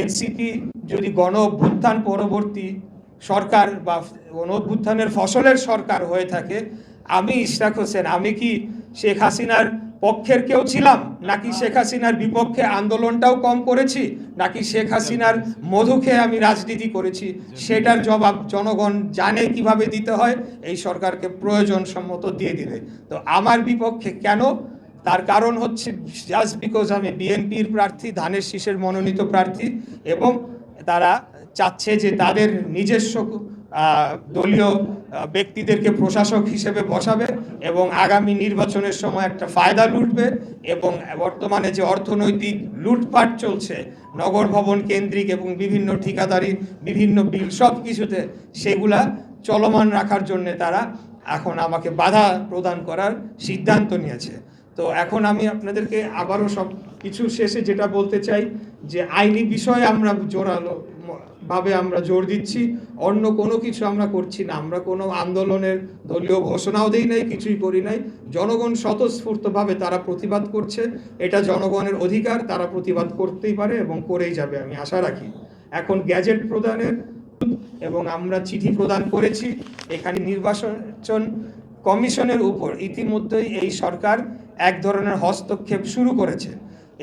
NCP যদি গণ অভ্যুত্থান পরবর্তী সরকার বা গণ অভ্যুত্থানের ফসলের সরকার হয়ে থাকে, আমি ইশরাক হোসেন, আমি কি শেখ হাসিনার পক্ষের কেউ ছিলাম? নাকি শেখ হাসিনার বিপক্ষে আন্দোলনটাও কম করেছি? নাকি শেখ হাসিনার মধু খেয়ে আমি রাজনীতি করেছি? সেটার জবাব জনগণ জানে কীভাবে দিতে হয়? এই সরকারকে প্রয়োজন সম্মত দিয়ে দিবে তো আমার বিপক্ষে কেন তার কারণ হচ্ছে জাস্ট বিকজ আমি বিএনপির প্রার্থী, ধানের শীষের মনোনীত প্রার্থী, এবং তারা চাচ্ছে যে তাদের নিজস্ব দলীয় ব্যক্তিদেরকে প্রশাসক হিসেবে বসাবে এবং আগামী নির্বাচনের সময় একটা ফায়দা লুটবে এবং বর্তমানে যে অর্থনৈতিক লুটপাট চলছে, নগর ভবন কেন্দ্রিক এবং বিভিন্ন ঠিকাদারি, বিভিন্ন বিল, সব কিছুতে সেগুলা চলমান রাখার জন্য তারা এখন আমাকে বাধা প্রদান করার সিদ্ধান্ত নিয়েছে। তো এখন আমি আপনাদেরকে আবারও সব কিছু শেষে যেটা বলতে চাই যে আইনি বিষয়ে আমরা জোরালো ভাবে আমরা জোর দিচ্ছি, অন্য কোনো কিছু আমরা করছি না। আমরা কোনো আন্দোলনের দলীয় ঘোষণাও দেই নাই, কিছুই করি নাই। জনগণ স্বতঃস্ফূর্তভাবে তারা প্রতিবাদ করছে। এটা জনগণের অধিকার, তারা প্রতিবাদ করতেই পারে এবং করেই যাবে, আমি আশা রাখি। এখন গ্যাজেট প্রদানের এবং আমরা চিঠি প্রদান করেছি, এখানে নির্বাচন কমিশনের উপর। ইতিমধ্যেই এই সরকার এক ধরনের হস্তক্ষেপ শুরু করেছে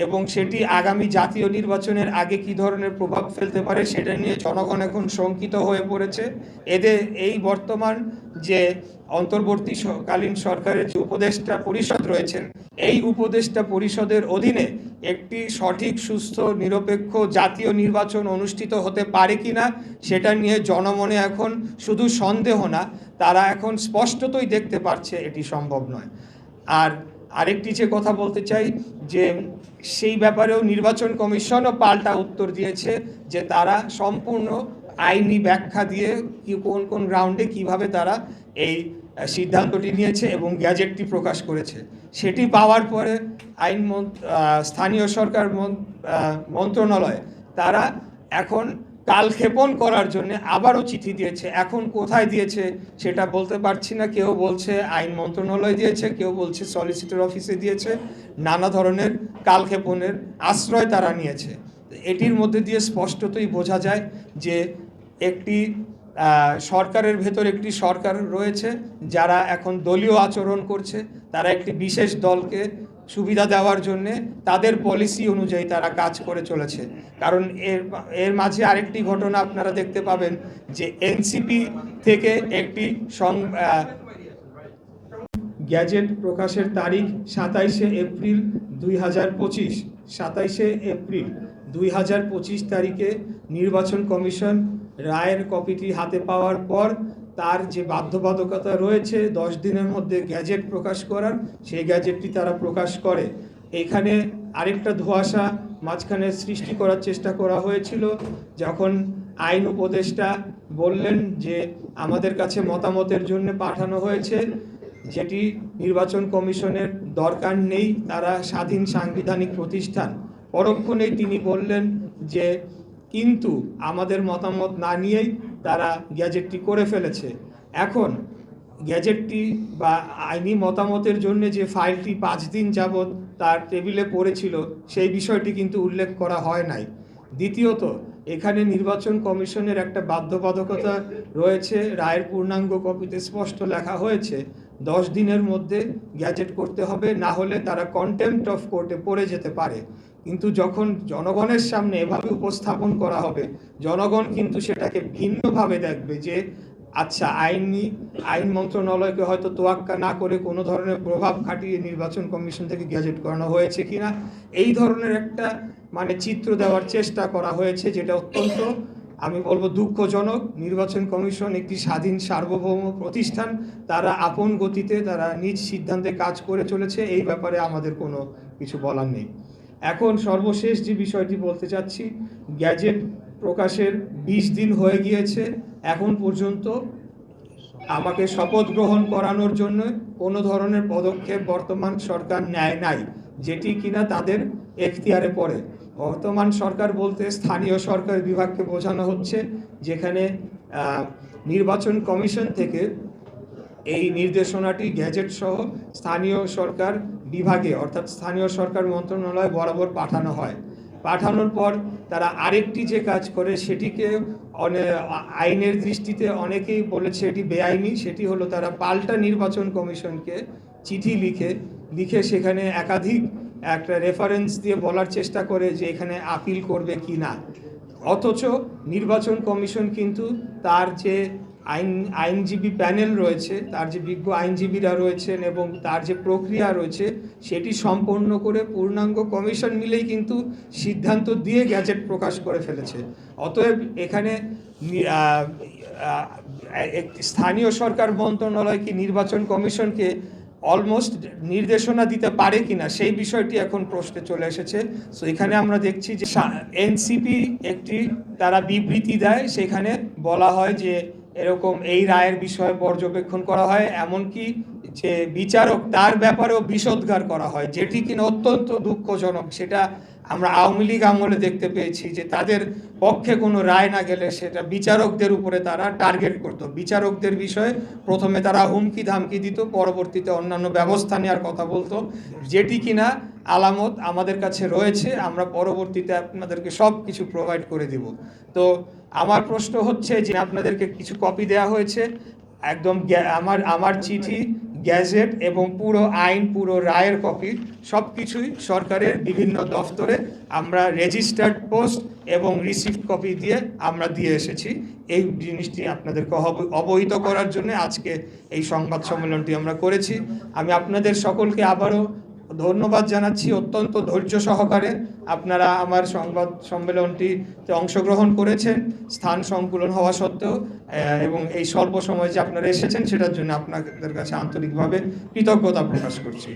এবং সেটি আগামী জাতীয় নির্বাচনের আগে কি ধরনের প্রভাব ফেলতে পারে সেটা নিয়ে জনগণ এখন শঙ্কিত হয়ে পড়েছে। এদের এই বর্তমান যে অন্তর্বর্তীকালীন সরকারের যে উপদেষ্টা পরিষদ রয়েছেন, এই উপদেষ্টা পরিষদের অধীনে একটি সঠিক, সুস্থ, নিরপেক্ষ জাতীয় নির্বাচন অনুষ্ঠিত হতে পারে কিনা সেটা নিয়ে জনমনে এখন শুধু সন্দেহ না, তারা এখন স্পষ্টতই দেখতে পারছে এটি সম্ভব নয়। আর আরেকটি যে কথা বলতে চাই, যে সেই ব্যাপারেও নির্বাচন কমিশনও পাল্টা উত্তর দিয়েছে যে তারা সম্পূর্ণ আইনি ব্যাখ্যা দিয়ে কি কোন কোন গ্রাউন্ডে কীভাবে তারা এই সিদ্ধান্তটি নিয়েছে এবং গ্যাজেটটি প্রকাশ করেছে। সেটি পাওয়ার পরে আইন স্থানীয় সরকার মন- মন্ত্রণালয়, তারা এখন কালক্ষেপণ করার জন্য আবারও চিঠি দিয়েছে। এখন কোথায় দিয়েছে সেটা বলতে পারছি না। কেউ বলছে আইন মন্ত্রণালয় দিয়েছে, কেউ বলছে সলিসিটর অফিসে দিয়েছে। নানা ধরনের কালক্ষেপণের আশ্রয় তারা নিয়েছে। এটির মধ্যে দিয়ে স্পষ্টতই বোঝা যায় যে একটি সরকারের ভেতর একটি সরকার রয়েছে যারা এখন দলীয় আচরণ করছে। তারা একটি বিশেষ দলকে সুবিধা দেওয়ার জন্য তাদের পলিসি অনুযায়ী তারা কাজ করে চলেছে। কারণ এর এর মাঝে আরেকটি ঘটনা আপনারা দেখতে পাবেন যে এনসিপি থেকে একটি সং গ্যাজেট প্রকাশের তারিখ সাতাইশে এপ্রিল দুই হাজার পঁচিশ। সাতাইশে এপ্রিল দুই হাজার পঁচিশ তারিখে নির্বাচন কমিশন রায়ের কপিটি হাতে পাওয়ার পর তার যে বাধ্যবাধকতা রয়েছে, দশ দিনের মধ্যে গ্যাজেট প্রকাশ করার, সেই গ্যাজেটটি তারা প্রকাশ করে। এখানে আরেকটা ধোঁয়াশা মাঝখানে সৃষ্টি করার চেষ্টা করা হয়েছিল, যখন আইন উপদেষ্টা বললেন যে আমাদের কাছে মতামতের জন্য পাঠানো হয়েছে, যেটি নির্বাচন কমিশনের দরকার নেই, তারা স্বাধীন সাংবিধানিক প্রতিষ্ঠান। পরক্ষণেই তিনি বললেন যে কিন্তু আমাদের মতামত না নিয়েই তারা গ্যাজেটটি করে ফেলেছে। এখন গ্যাজেটটি বা আইনি মতামতের জন্য যে ফাইলটি পাঁচ দিন যাবৎ তার টেবিলে পড়েছিল, সেই বিষয়টি কিন্তু উল্লেখ করা হয় নাই। দ্বিতীয়ত, এখানে নির্বাচন কমিশনের একটা বাধ্যবাধকতা রয়েছে। রায়ের পূর্ণাঙ্গ কপিতে স্পষ্ট লেখা হয়েছে দশ দিনের মধ্যে গ্যাজেট করতে হবে, না হলে তারা কন্টেম্পট অফ কোর্টে পড়ে যেতে পারে। কিন্তু যখন জনগণের সামনে এভাবে উপস্থাপন করা হবে, জনগণ কিন্তু সেটাকে ভিন্নভাবে দেখবে যে আচ্ছা আইনি, আইন মন্ত্রণালয়কে হয়তো তোয়াক্কা না করে কোনো ধরনের প্রভাব খাটিয়ে নির্বাচন কমিশন থেকে গ্যাজেট করানো হয়েছে কিনা, এই ধরনের একটা মানে চিত্র দেওয়ার চেষ্টা করা হয়েছে, যেটা অত্যন্ত আমি বলব দুঃখজনক, নির্বাচন কমিশন একটি স্বাধীন সার্বভৌম প্রতিষ্ঠান, তারা আপন গতিতে, তারা নিজ সিদ্ধান্তে কাজ করে চলেছে, এই ব্যাপারে আমাদের কোনো কিছু বলার নেই। এখন সর্বশেষ যে বিষয়টি বলতে চাচ্ছি, গ্যাজেট প্রকাশের বিশ দিন হয়ে গিয়েছে, এখন পর্যন্ত আমাকে শপথ গ্রহণ করানোর জন্য কোনো ধরনের পদক্ষেপ বর্তমান সরকার নেয় নাই, যেটি কিনা তাদের এখতিয়ারে পড়ে। বর্তমান সরকার বলতে স্থানীয় সরকার বিভাগকে বোঝানো হচ্ছে, যেখানে নির্বাচন কমিশন থেকে এই নির্দেশনাটি, গ্যাজেট সহ স্থানীয় সরকার বিভাগে, অর্থাৎ স্থানীয় সরকার মন্ত্রণালয় বরাবর পাঠানো হয়। পাঠানোর পর তারা আরেকটি যে কাজ করে, সেটিকে আইনের দৃষ্টিতে অনেকেই বলেছে এটি বেআইনি, সেটি হলো তারা পাল্টা নির্বাচন কমিশনকে চিঠি লিখে লিখে সেখানে একাধিক একটা রেফারেন্স দিয়ে বলার চেষ্টা করে যে এখানে আপিল করবে কি না। অথচ নির্বাচন কমিশন কিন্তু তার যে আইন, আইনজীবী প্যানেল রয়েছে, তার যে বিজ্ঞ আইনজীবীরা রয়েছেন এবং তার যে প্রক্রিয়া রয়েছে, সেটি সম্পন্ন করে পূর্ণাঙ্গ কমিশন মিলেই কিন্তু সিদ্ধান্ত দিয়ে গ্যাজেট প্রকাশ করে ফেলেছে। অতএব এখানে স্থানীয় সরকার মন্ত্রণালয় কি নির্বাচন কমিশনকে অলমোস্ট নির্দেশনা দিতে পারে কিনা সেই বিষয়টি এখন প্রশ্নে চলে এসেছে। সো এখানে আমরা দেখছি যে এনসিপি একটি তারা বিবৃতি দেয়। সেখানে বলা হয় যে এরকম এই রায়ের বিষয়ে পর্যবেক্ষণ করা হয়। এমনকি যে বিচারক তার ব্যাপারেও বিষোদ্গার করা হয়, যেটি কিনা অত্যন্ত দুঃখজনক। সেটা আমরা আওয়ামী লীগ আমলে দেখতে পেয়েছি যে তাদের পক্ষে কোনো রায় না গেলে সেটা বিচারকদের উপরে তারা টার্গেট করতো। বিচারকদের বিষয়ে প্রথমে তারা হুমকি ধামকি দিত, পরবর্তীতে অন্যান্য ব্যবস্থা নেওয়ার কথা বলতো। যেটি কিনা আলামত আমাদের কাছে রয়েছে, আমরা পরবর্তীতে আপনাদেরকে সব কিছু প্রোভাইড করে দিব। তো আমার প্রশ্ন হচ্ছে যে আপনাদেরকে কিছু কপি দেওয়া হয়েছে? একদম আমার আমার চিঠি গ্যাজেট এবং পুরো আইন, পুরো রায়ের কপি সব কিছুই সরকারের বিভিন্ন দফতরে আমরা রেজিস্টার্ড পোস্ট এবং রিসিপ্ট কপি দিয়ে আমরা দিয়ে এসেছি। এই জিনিসটি আপনাদেরকে অব- অবহিত করার জন্য আজকে এই সংবাদ সম্মেলনটি আমরা করেছি। আমি আপনাদের সকলকে আবারও ধন্যবাদ জানাচ্ছি অত্যন্ত ধৈর্য সহকারে। আপনারা আমার সংবাদ সম্মেলনটিতে অংশগ্রহণ করেছেন, স্থান সংকুলন হওয়া সত্ত্বেও এবং এই স্বল্প সময় যে আপনারা এসেছেন, সেটার জন্য আপনাদের কাছে আন্তরিকভাবে কৃতজ্ঞতা প্রকাশ করছি।